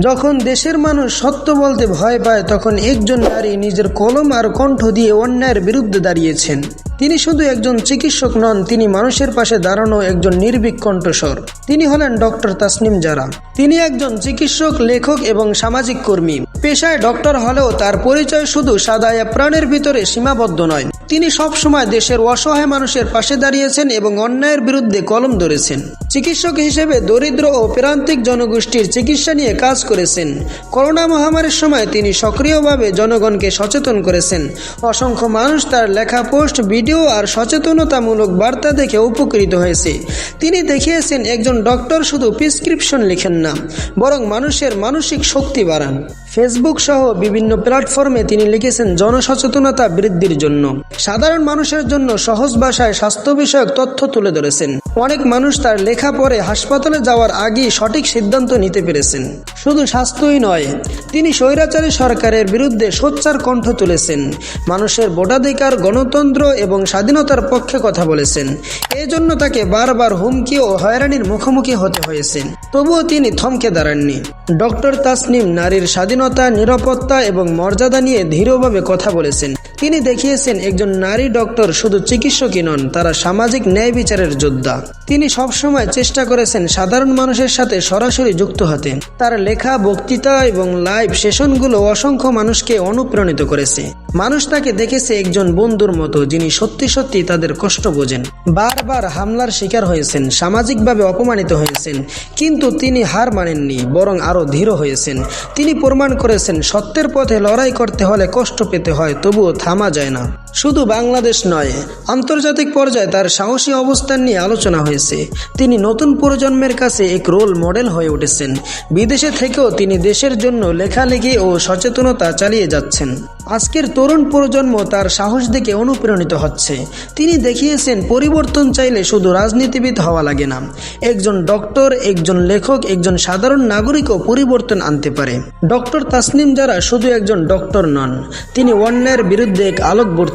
যখন দেশের মানুষ সত্য বলতে ভয় পায়, তখন একজন নারী নিজের কলম আর কণ্ঠ দিয়ে অন্যায়ের বিরুদ্ধে দাঁড়িয়েছেন। তিনি শুধু একজন চিকিৎসক নন, তিনি মানুষের পাশে দাঁড়ানো একজন নির্ভীক কণ্ঠস্বর। তিনি হলেন ডক্টর তাসনিম জারা তিনি একজন চিকিৎসক, লেখক এবং সামাজিক কর্মী। পেশায় ডক্টর হলেও তার পরিচয় শুধু সাদায় প্রাণের ভিতরে সীমাবদ্ধ নয়। তিনি সবসময় দেশের অসহায় মানুষের পাশে দাঁড়িয়েছেন এবং অন্যায়ের বিরুদ্ধে কলম ধরেছেন। চিকিৎসক হিসেবে দরিদ্র ও প্রান্তিক জনগোষ্ঠীর চিকিৎসা নিয়ে কাজ করেছেন। করোনা মহামারীর সময় তিনি সক্রিয়ভাবে জনগণকে সচেতন করেছেন। অসংখ্য মানুষ তার লেখা পোস্ট, ভিডিও আর সচেতনতামূলক বার্তা দেখে উপকৃত হয়েছে। তিনি দেখিয়েছেন, একজন ডক্টর শুধু প্রেসক্রিপশন লেখেন না, বরং মানুষের মানসিক শক্তি বাড়ান। ফেসবুক সহ বিভিন্ন প্ল্যাটফর্মে তিনি লিখেছেন, জনসচেতনতা বৃদ্ধির জন্য। সাধারণ মানুষের জন্য সহজ ভাষায় স্বাস্থ্য বিষয়ক তথ্য তুলে ধরেছেন। অনেক মানুষ তার লেখা পড়ে হাসপাতালে যাওয়ার আগেই সঠিক সিদ্ধান্ত নিতে পেরেছেন। শুধু স্বাস্থ্যই নয়, তিনি স্বৈরাচারী সরকারের বিরুদ্ধে সোচ্চার কণ্ঠ তুলেছেন। মানুষের ভোটাধিকার, গণতন্ত্র এবং স্বাধীনতার পক্ষে কথা বলেছেন। এজন্য তাকে বারবার হুমকি ও হয়রানির মুখোমুখি হতে হয়েছে। তবুও তিনি থমকে দাঁড়াননি। ডক্টর তাসনিম নারীর স্বাধীনতা, নিরাপত্তা এবং মর্যাদা নিয়ে ধীরভাবে কথা বলেছেন। তিনি দেখিয়েছেন একজন নারী ডক্টর শুধু চিকিৎসকই নন, তারা সামাজিক ন্যায় বিচারের যোদ্ধা। তিনি সবসময় চেষ্টা করেছেন সাধারণ মানুষের সাথে সরাসরি যুক্ত হতে। তার লেখা, বক্তৃতা এবং লাইভ সেশনগুলো অসংখ্য মানুষকে অনুপ্রাণিত করেছে। মানুষ তাকে দেখেছে একজন বন্ধুর মতো, যিনি সত্যি সত্যি তাদের কষ্ট বোঝেন। বারবার হামলার শিকার হয়েছেন, সামাজিকভাবে অপমানিত হয়েছেন, কিন্তু তিনি হার মানেননি, বরং আরও ধীর হয়েছেন। তিনি প্রমাণ করেছেন, সত্যের পথে লড়াই করতে হলে কষ্ট পেতে হয়, তবুও থামা যায় না। শুধু বাংলাদেশ নয়, আন্তর্জাতিক পর্যায়ে তার সাহসী অবস্থান নিয়ে আলোচনা হয়েছে। তিনি নতুন প্রজন্মের কাছে এক রোল মডেল হয়ে উঠেছেন। বিদেশে থেকেও তিনি দেশের জন্য লেখালেখি ও সচেতনতা চালিয়ে যাচ্ছেন। আজকের তরুণ প্রজন্ম তার সাহস দেখে অনুপ্রাণিত হচ্ছে। তিনি দেখিয়েছেন, পরিবর্তন চাইলে শুধু রাজনীতিবিদ হওয়া লাগে না। একজন ডক্টর, একজন লেখক, একজন সাধারণ নাগরিকও পরিবর্তন আনতে পারে। ডক্টর তাসনিম যারা শুধু একজন ডক্টর নন, তিনি অন্যায়ের বিরুদ্ধে এক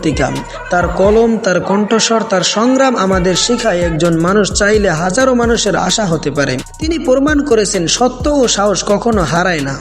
আলোকবর্তিকা তার কলম, তার কণ্ঠস্বর, তার সংগ্রাম আমাদের শিখায় একজন মানুষ চাইলে হাজারো মানুষের আশা হতে পারে। তিনি প্রমাণ করেছেন সত্য ও সাহস কখনো হারায় না।